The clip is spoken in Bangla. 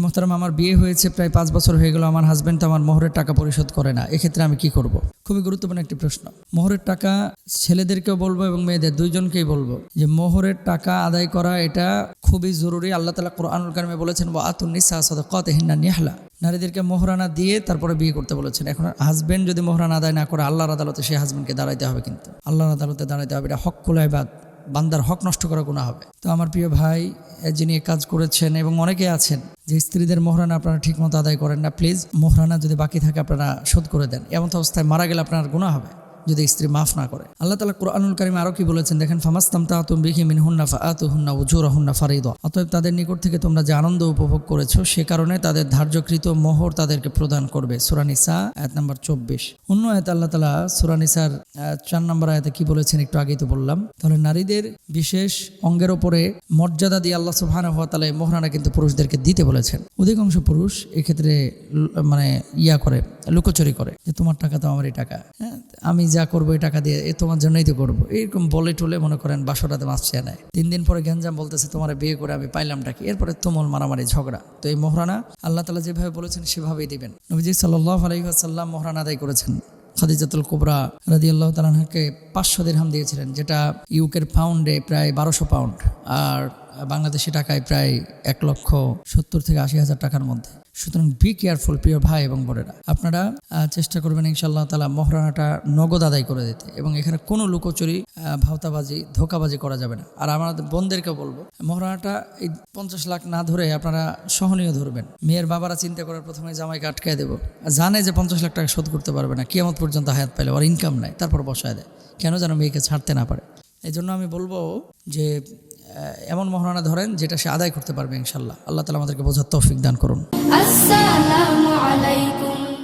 মোহতারাম, আমার বিয়ে হয়েছে প্রায় পাঁচ বছর হয়ে গেল, আমার হাজব্যান্ড তো আমার মোহরের টাকা পরিশোধ করে না। এক্ষেত্রে আমি কি করব। খুবই গুরুত্বপূর্ণ একটি প্রশ্ন। মোহরের টাকা ছেলেদেরকেও বলব এবং মেয়েদের দুইজনকেই বলব যে, মোহরের টাকা আদায় করা এটা খুবই জরুরি। আল্লাহ তালা কোরআনুল কারিমে বলেছেন বা আতুন্নিসা সদকত হিন্না নিহলা। নারীদেরকে মোহরানা দিয়ে তারপরে বিয়ে করতে বলেছেন। এখন হাজব্যান্ড যদি মোহরানা আদায় না করে, আল্লাহর আদালতে সেই হাজব্যান্ডকে দাঁড়াইতে হবে কিন্তু। আল্লাহর আদালতে দাঁড়াইতে হবে। এটা হক কুলাইবাদ বান্দার হক নষ্ট করা গুণা হবে। তো আমার প্রিয় ভাই, যিনি কাজ করেছেন এবং অনেকে আছেন, যে স্ত্রীদের মোহরানা আপনারা ঠিকমতো আদায় করেন না, প্লিজ, মোহরানা যদি বাকি থাকে আপনারা শোধ করে দেন। এমন অবস্থায় মারা গেলে আপনার গুণা হবে। যদি স্ত্রী মাফ না করে। আল্লাহ তালা কোরআনুল কারিমে আরও কি বলেছেন? দেখেন ফামাস্তাম তাহতুম বিহি মিন হুন্না ফাআতু হুন্না ফারিদ। অতএব তাদের নিকট থেকে তোমরা যে আনন্দ উপভোগ করেছ, সে কারণে তাদের ধার্যকৃত মোহর তাদেরকে প্রদান করবে। সুরানিসা আয়াত নাম্বার চব্বিশ। অন্য আয়াত আল্লাহ তালা সুরানিসার চার নম্বর আয়াতে কি বলেছেন একটু আগেই তো বললাম। তাহলে নারীদের বিশেষ অঙ্গের ওপরে মর্যাদা দিয়ে আল্লাহ সুবহান হওয়া তালা মোহরানা কিন্তু পুরুষদেরকে দিতে বলেছেন। অধিকাংশ পুরুষ এক্ষেত্রে মানে ইয়া করে। লুকোচুরি করে যে তোমার টাকা তো আমার এই টাকা। হ্যাঁ আমি যা করব এই টাকা দিয়ে এ তোমার জন্যই তো করব। এরকম বলে টলে মনে করেন বাসরাতে মাছ চেয়ে নেয়। তিন দিন পরে গ্যাঞ্জাম বলতেছে, তোমার বিয়ে করে আমি পাইলামটা কি? এরপরে তুমল মারামারি, ঝগড়া। তো এই মোহরানা আল্লাহ তালা যেভাবে বলেছেন, সেভাবেই দিবেন। নবীজি সাল্লাহ আলহিহাসাল্লাম মোহরানা আদায় করেছেন। খাদিজাতুল কোবরা রাদি আল্লাহ তালাহাকে পাঁচশো দিরহাম দিয়েছিলেন, যেটা ইউকের পাউন্ডে প্রায় বারোশো পাউন্ড। আর বাংলাদেশি টাকায় প্রায় এক লক্ষ সত্তর থেকে আশি হাজার টাকার মধ্যে। সুতরাং বি কেয়ারফুল প্রিয় ভাই এবং বোনেরা। আপনারা চেষ্টা করবেন ইনশাল্লাহ তালা মহারানাটা নগদ আদায় করে দিতে এবং এখানে কোনো লুকোচুরি ভাওতাবাজি, ধোকাবাজি করা যাবে না। আর আমাদের বোনদেরকে বলব মহারানাটা এই পঞ্চাশ লাখ না ধরে আপনারা সহনীয় ধরবেন। মেয়ের বাবারা চিন্তা করার প্রথমে জামাইকে আটকায় দেবো। জানে যে পঞ্চাশ লাখ টাকা শোধ করতে পারবে না, কিয়ামত পর্যন্ত হায়াত পাইলে, ওর ইনকাম নাই, তারপর বসায় দেয়। কেন যেন মেয়েকে ছাড়তে না পারে। এই জন্য আমি বলব যে এমন মহারণা ধরেন যেটা সে আদায় করতে পারবে ইনশাল্লাহ। আল্লাহ তালা আমাদেরকে বোঝার তৌফিক দান করুন।